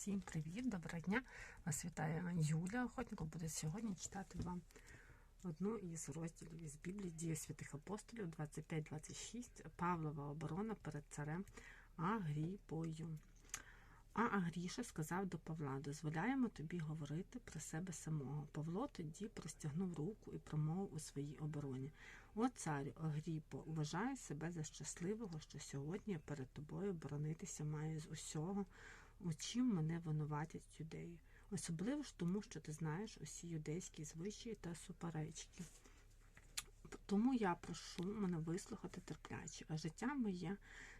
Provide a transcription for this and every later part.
Всім привіт, доброго дня! Вас вітає Юля Охотников. Буде сьогодні читати вам одну із розділів із Біблії Дії святих апостолів 25-26 Павлова оборона перед царем Агріпою. А Агріша сказав до Павла: дозволяємо тобі говорити про себе самого. Павло тоді простягнув руку і промовив у своїй обороні. О, царю Агріпо, вважаю себе за щасливого, що сьогодні перед тобою боронитися маю з усього, у чим мене винуватять юдеї. Особливо ж тому, що ти знаєш усі юдейські звичаї та суперечки. Тому я прошу мене вислухати терпляче, а життя моє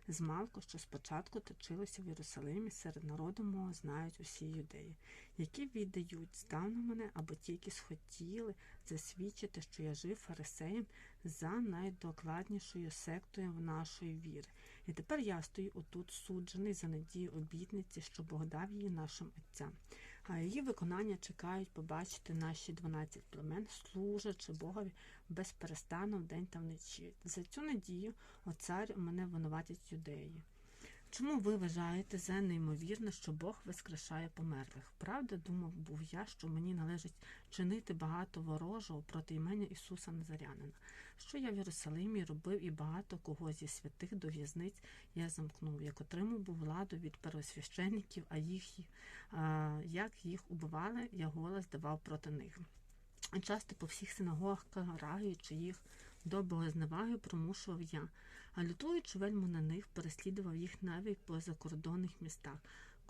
змалку, що спочатку точилося в Єрусалимі, серед народу мого знають усі юдеї, які віддають здавна мене або тільки схотіли засвідчити, що я жив фарисеєм за найдокладнішою сектою в нашої віри. І тепер я стою отут суджений за надію обітниці, що Бог дав її нашим отцям. Її виконання чекають побачити наші 12 племен, служачи Богові безперестану в день та вночі. За цю надію, о цар, мене винуватять юдеї. Чому ви вважаєте за неймовірне, що Бог воскрешає померлих? Правда, думав був я, що мені належить чинити багато ворожого проти імені Ісуса Назарянина, що я в Єрусалимі робив і багато кого зі святих до в'язниць я замкнув, як отримав був владу від первосвященників, а їх а, як їх убивали, я голос давав проти них. Часто по всіх синагогах караючи їх до богозневаги, примушував я, а лютуючи вельми на них, переслідував їх навіть по закордонних містах.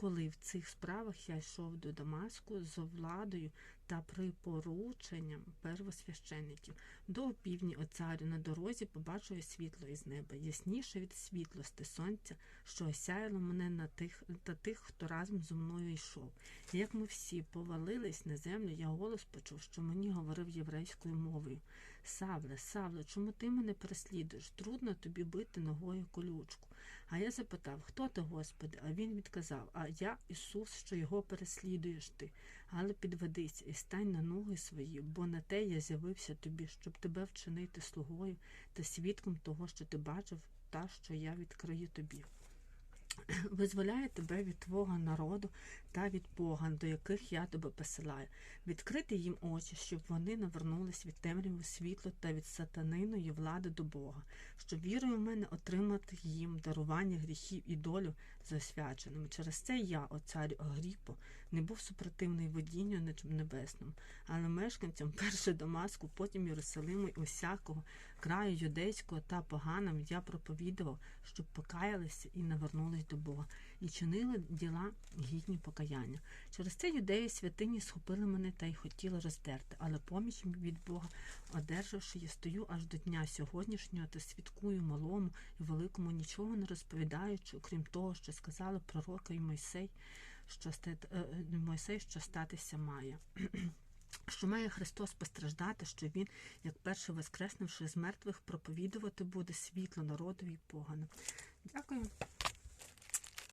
Коли в цих справах я йшов до Дамаску з владою та припорученням первосвященників, до опівдні о царю на дорозі побачив світло із неба, ясніше від світлости сонця, що осяяло мене на тих та тих, хто разом зі мною йшов. Як ми всі повалились на землю, я голос почув, що мені говорив єврейською мовою. Савле, Савле, чому ти мене переслідуєш? Трудно тобі бити ногою колючку. А я запитав, хто ти, Господи? А він відказав: А я Ісус, що його переслідуєш ти. Але підведися і стань на ноги свої, бо на те я з'явився тобі, щоб тебе вчинити слугою та свідком того, що ти бачив, та що я відкрию тобі. Визволяє тебе від твого народу та від поган, до яких я тебе посилаю, відкрити їм очі, щоб вони навернулись від темряви світло та від сатаниної влади до Бога, щоб вірою в мене отримати їм дарування гріхів і долю за освяченими. Через це я, о царю Агріпо, не був супротивний водінню небесному, але мешканцям перше Дамаску, потім Єрусалиму і усякого краю юдейського та поганам я проповідував, щоб покаялися і навернулись до Бога, і чинили діла гідні покаяння. Через це юдеї святині схопили мене та й хотіли роздерти, але поміч від Бога, одержавши, я стою аж до дня сьогоднішнього та свідкую малому і великому, нічого не розповідаючи, окрім того, що сказали пророка і Мойсей, що Мойсей, що статися має. Що має Христос постраждати, що Він, як перший воскреснувши з мертвих, проповідувати буде світло народові і. Дякую.